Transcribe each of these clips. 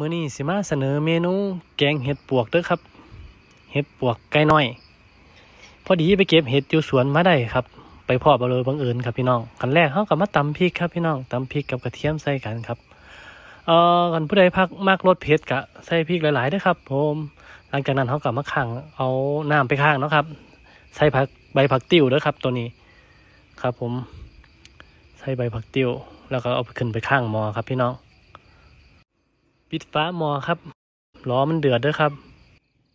มื้อนี้สิมาเสนอเมนูแกงเห็ดปวกเด้อครับ เห็ดปวกไก่น้อย พอดีไปเก็บเห็ดอยู่สวนมาได้ครับ ไปพอบเอาเลยบังเอิญครับพี่น้องขั้นแรกเฮาก็มาตำพริกครับพี่น้องตำพริกกับกระเทียมใส่กันครับเอ่อกันผู้ใดพักมากรสเผ็ดกะใส่พริกหลายๆเด้อครับ ผม หลังจากนั้นเฮาก็มาขังเอาน้ำไปข้างเนาะครับ ใส่ผักใบผักติ้วเด้อครับ ตัวนี้ ครับ ผม ใส่ใบผักติ้ว แล้วก็เอาไปขึ้นไปข้างหม้อครับพี่น้อง ปิดฟ้าหมอครับล้อมันเดือดเด้อครับ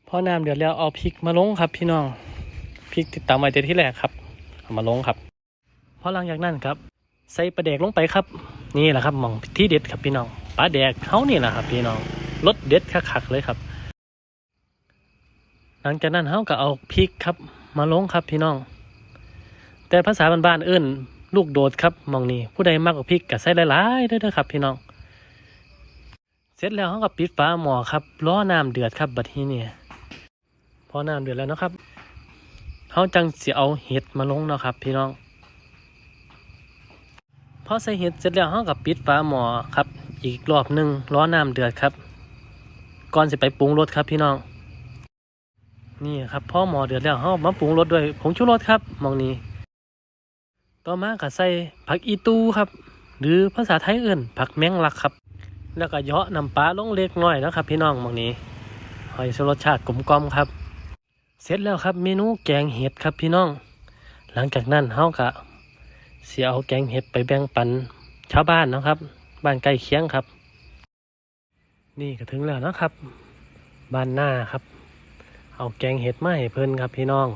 พอน้ำเดือดแล้วเอาพริกมาลงครับ พี่น้องพริกติดตามไว้แต่ที่แรกครับเอามาลงครับพอหลังจากนั้นครับ ใส่ปลาแดกลงไปครับ นี่แหละครับมองที่เด็ดครับพี่น้องปลาแดกเขานี่แหละครับ พี่น้องรสเด็ดคักๆเลยครับ หลังจากนั้นเขาก็เอาพริกครับ มาลงครับพี่น้อง แต่ภาษาบ้านๆเอื้นลูกโดดครับมองนี้ผู้ใดมักเอาพริกก็ใส่หลายๆเด้อเด้อครับ พี่น้อง เสร็จแล้วเขาก็ปิดฝาหม้อครับล้อน้ำเดือดครับบัดนี้เนี่ยพอน้ำเดือดแล้วนะครับเขาจังสิเอาเห็ดมาลงเนาะครับ พี่น้องพอใส่เห็ดเสร็จแล้วเขาก็ปิดฝาหม้อครับ อีกรอบหนึ่งล้อน้ำเดือดครับ ก่อนจะไปปรุงรสครับพี่น้องนี่ครับพอหม้อเดือดแล้วเขามาปรุงรสด้วยผงชูรสครับมองนี้ ต่อมาก็ใส่ผักอีตูครับ หรือภาษาไทยเอื่นผักแมงลักครับ แล้วก็เยาะน้ำปลาลงเล็กน้อยนะครับ พี่น้องมองนี้หอยสรสชาติกลมกลมครับ เสร็จแล้วครับเมนูแกงเห็ดครับพี่น้อง หลังจากนั้นเฮากะเสียเอาแกงเห็ดไปแบ่งปันชาวบ้านนะครับ บ้านใกล้เคียงครับ นี่ก็ถึงแล้วนะครับ บ้านหน้าครับ เอาแกงเห็ดมาให้เพิ่นครับพี่น้อง